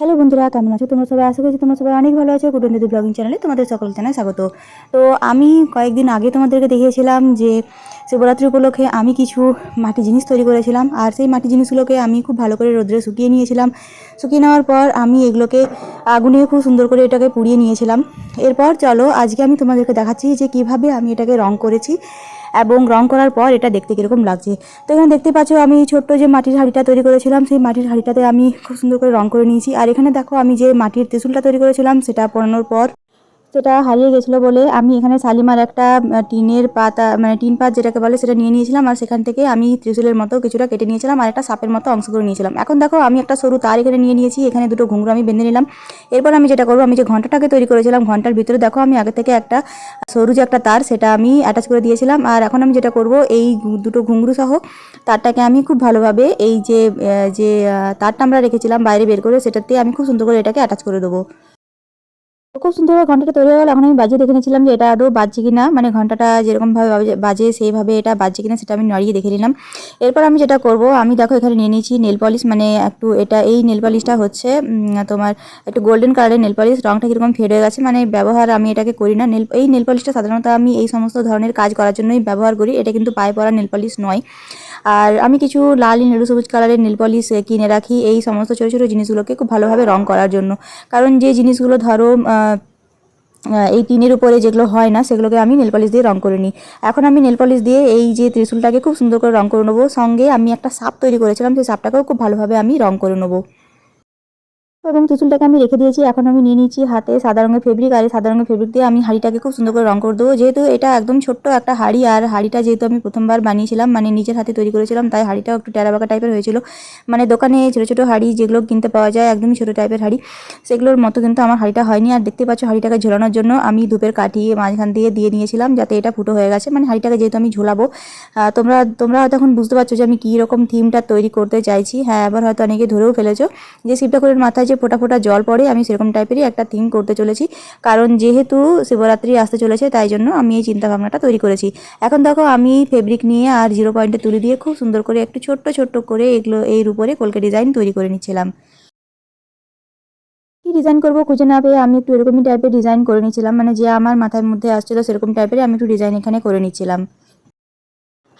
Hello বন্ধুরা, কেমন আছো? তোমরা সবাই আশা করছি তোমরা সবাই অনেক ভালো আছো। কুটুন দিদি ব্লগিং চ্যানেলে তোমাদের সকল জানাই স্বাগত। তো আমি কয়েকদিন আগে তোমাদেরকে দেখিয়েছিলাম যে শিবরাত্রি উপলক্ষে আমি কিছু মাটি জিনিস তৈরি করেছিলাম, আর সেই মাটি জিনিসগুলোকে আমি খুব ভালো করে রোদ্রে শুকিয়ে নিয়েছিলাম। শুকিয়ে নেওয়ার পর আমি এগুলোকে আগুনে খুব সুন্দর করে এটাকে পুড়িয়ে নিয়েছিলাম। এরপর চলো, আজকে আমি তোমাদেরকে দেখাচ্ছি যে কীভাবে আমি এটাকে রং করেছি এবং রং করার পর এটা দেখতে কীরকম লাগছে। তো এখানে দেখতে পাচ্ছ, আমি ছোট্ট যে মাটির হাঁড়িটা তৈরি করেছিলাম, সেই মাটির হাঁড়িটাতে আমি খুব সুন্দর করে রং করে নিয়েছি। আর এখানে দেখো, আমি যে মাটির ত্রিশুলটা তৈরি করেছিলাম, সেটা পরানোর পর সেটা হারিয়ে গেছিল বলে আমি এখানে শালিমার একটা টিনের পাতা মানে টিন পাত যেটাকে বলে সেটা নিয়ে নিয়েছিলাম আর সেখান থেকে আমি ত্রিশুলের মতো কিছুটা কেটে নিয়েছিলাম আর একটা সাপের মতো অংশ করে নিয়েছিলাম। এখন দেখো আমি একটা সরু তার এখানে নিয়ে নিয়েছি, এখানে দুটো ঘুঙরু আমি বেঁধে নিলাম। এরপর আমি যেটা করব, আমি যে ঘন্টাটাকে তৈরি করেছিলাম ঘণ্টার ভিতরে, দেখো আমি আগে থেকে একটা সরু যে একটা তার সেটা আমি অ্যাটাচ করে দিয়েছিলাম আর এখন আমি যেটা করব, এই দুটো ঘুঙরু সহ তারটাকে আমি খুব ভালোভাবে এই যে যে তারটা আমরা রেখেছিলাম বাইরে বের করে সেটাতে আমি খুব সুন্দর করে এটাকে অ্যাটাচ করে দেবো। খুব সুন্দরভাবে ঘন্টাটা তৈরি হয়ে গেল। এখন আমি বাজিয়ে দেখে নিয়েছিলাম যে এটা আদৌ বাজছে কিনা। মানে ঘন্টাটা যেরকমভাবে বাজে- সেইভাবে এটা বাজছে কিনা সেটা আমি নড়িয়ে দেখে নিলাম। এরপর আমি যেটা করব, আমি দেখো এখানে নিয়ে নিয়েছি নেল পলিশ। মানে একটু এটা, এই নেল পলিশটা হচ্ছে তোমার একটু গোল্ডেন কালারের নেল পলিশ। রংটা কীরকম ফেড হয়ে গেছে। মানে ব্যবহার আমি এটাকে করি না। নেল, এই নেল পলিশটা সাধারণত আমি এই সমস্ত ধরনের কাজ করার জন্যই ব্যবহার করি। এটা কিন্তু পায়ে পরা নেল পলিশ নয়। আর আমি কিছু লাল নীল সবুজ কালারের নেল পলিশ কিনে রাখি এই সমস্ত ছোটো ছোটো জিনিসগুলোকে খুব ভালোভাবে রং করার জন্য। কারণ যে জিনিসগুলো ধরো এই টিনের উপরে যেগুলো হয় না, সেগুলোকে আমি নেল পলিশ দিয়ে রং করে নিই। এখন আমি নেল পলিশ দিয়ে এই যে ত্রিশুলটাকে খুব সুন্দর করে রং করে নেব। সঙ্গে আমি একটা সাপ তৈরি করেছিলাম, সেই সাপটাকেও খুব ভালোভাবে আমি রং করে নেব। এবং ত্রিশূলটাকে আমি রেখে দিয়েছি। এখন আমি নিয়ে নিচ্ছি হাতে সাদা রঙের ফেব্রিক আর এই সাদা রঙের ফেব্রিক দিয়ে আমি হাঁড়িটাকে খুব সুন্দর করে রং করে দেবো। যেহেতু এটা একদম ছোট্ট একটা হাঁড়ি আর হাঁড়িটা যেহেতু আমি প্রথমবার বানিয়েছিলাম মানে নিজের হাতে তৈরি করেছিলাম, তাই হাঁড়িটাও একটু টেরাবাকা টাইপের হয়েছিল। মানে দোকানে ছোটো ছোটো হাঁড়ি যেগুলো কিনতে পাওয়া যায়, একদমই ছোটো টাইপের হাঁড়ি, সেগুলোর মতো কিন্তু আমার হাঁড়িটা হয়নি। আর দেখতে পাচ্ছ হাঁড়িটাকে ঝোলানোর জন্য আমি ধূপের কাঠি মাঝখান দিয়ে দিয়ে নিয়েছিলাম যাতে এটা ফুটো হয়ে গেছে। মানে হাঁড়িটাকে যেহেতু আমি ঝোলাবো তোমরা তোমরা হয়তো এখন বুঝতে পারছ যে আমি কী রকম থিমটা তৈরি করতে চাইছি। হ্যাঁ আবার হয়তো অনেকে ধরেও ফেলেছো যে শিব ঠাকুরের মাথায় যে ফোটা ফোটা জল পড়ে, আমি সেরকম টাইপেরই একটা থিম করতে চলেছি। কারণ যেহেতু শিবরাত্রি আসতে চলেছে, তাই জন্য আমি এই চিন্তা ভাবনাটা তৈরি করেছি। এখন দেখো, আমি ফেব্রিক নিয়ে আর জিরো পয়েন্টে তুলে দিয়ে খুব সুন্দর করে একটু ছোট্ট ছোট্ট করে এগুলো, এর উপরে কলকে ডিজাইন তৈরি করে নিচ্ছিলাম। কি ডিজাইন করব খুঁজে না পেয়ে আমি একটু এরকমই টাইপের ডিজাইন করে নিচ্ছিলাম। মানে যে আমার মাথার মধ্যে আসছিল, সেরকম টাইপের আমি একটু ডিজাইন এখানে করে নিচ্ছিলাম।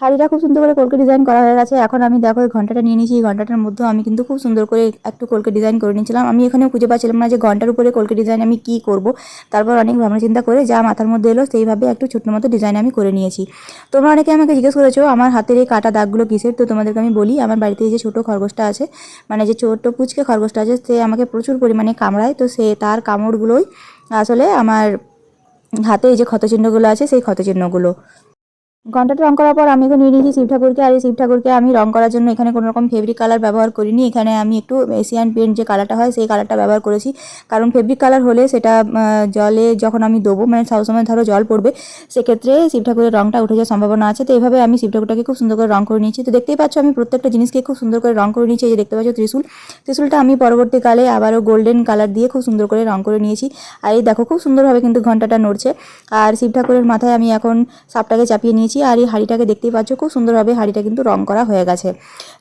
শাড়িটা খুব সুন্দর করে কলকে ডিজাইন করা হয়ে গেছে। এখন আমি দেখো এই ঘন্টাটা নিয়ে নিয়েছি। এই ঘন্টাটার মধ্যেও আমি কিন্তু খুব সুন্দর করে একটু কলকে ডিজাইন করে নিয়েছিলাম। আমি এখানে খুঁজে পাচ্ছিলাম না যে ঘণ্টার উপরে কলকে ডিজাইন আমি কি করব। তারপর অনেক ভাবনা চিন্তা করে যা মাথার মধ্যে এলো সেইভাবে একটু ছোট্ট মতো ডিজাইন আমি করে নিয়েছি। তোমরা অনেকে আমাকে জিজ্ঞেস করেছ, আমার হাতের এই কাটা দাগগুলো কিসের? তো তোমাদেরকে আমি বলি, আমার বাড়িতে যে ছোটো খরগোশটা আছে মানে যে ছোট্ট পুচকে খরগোশটা আছে, সে আমাকে প্রচুর পরিমাণে কামড়ায়। তো সে তার কামড়গুলোই আসলে আমার হাতে এই যে ক্ষতচিহ্নগুলো আছে, সেই ক্ষতচিহ্নগুলো। ঘন্টাটা রং করার পর আমি এখন নিয়ে নিয়েছি শিব ঠাকুরকে আর এই শিব ঠাকুরকে আমি রং করার জন্য এখানে কোনো রকম ফেব্রিক কালার ব্যবহার করিনি। এখানে আমি একটু এশিয়ান পেন্ট যে কালারটা হয়, সেই কালারটা ব্যবহার করেছি। কারণ ফেব্রিক কালার হলে সেটা জলে যখন আমি দেবো মানে সবসময় ধরো জল পড়বে, সেক্ষেত্রে শিব ঠাকুরের রংটা উঠে যাওয়ার সম্ভাবনা আছে। তো এইভাবে আমি শিব ঠাকুরটাকে খুব সুন্দর করে রং করে নিয়েছি। তো দেখতেই পাচ্ছ, আমি প্রত্যেকটা জিনিসকে খুব সুন্দর করে রং করে নিয়েছি। এই যে দেখতে পাচ্ছ ত্রিশূল। ত্রিশূলটা আমি পরবর্তীকালে আবারও গোল্ডেন কালার দিয়ে খুব সুন্দর করে রং করে নিয়েছি। আর এই দেখো, খুব সুন্দরভাবে কিন্তু ঘন্টাটা নড়ছে। আর শিব ঠাকুরের মাথায় আমি এখন সাপটাকে চাপিয়ে নিয়েছি আর এই হাঁড়িটাকে দেখতেই পাচ্ছ, খুব সুন্দরভাবে হাঁড়িটা কিন্তু রং করা হয়ে গেছে।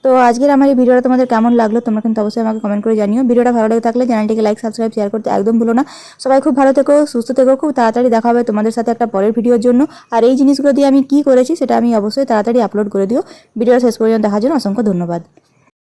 তো আজকের আমার এই ভিডিওটা তোমাদের কেমন লাগল, তোমরা কিন্তু অবশ্যই আমাকে কমেন্ট করে জানিও। ভিডিওটা ভালো লেগে থাকলে চ্যানেলটিকে লাইক সাবস্ক্রাইব শেয়ার করতে একদম ভুলো না। সবাই খুব ভালো থেকো, সুস্থ থেকো, খুব তাড়াতাড়ি দেখা হবে তোমাদের সাথে একটা পরের ভিডিওর জন্য। আর এই জিনিসগুলো দিয়ে আমি কী করেছি, সেটা আমি অবশ্যই তাড়াতাড়ি আপলোড করে দিও। ভিডিওটা শেষ পর্যন্ত দেখার জন্য অসংখ্য ধন্যবাদ।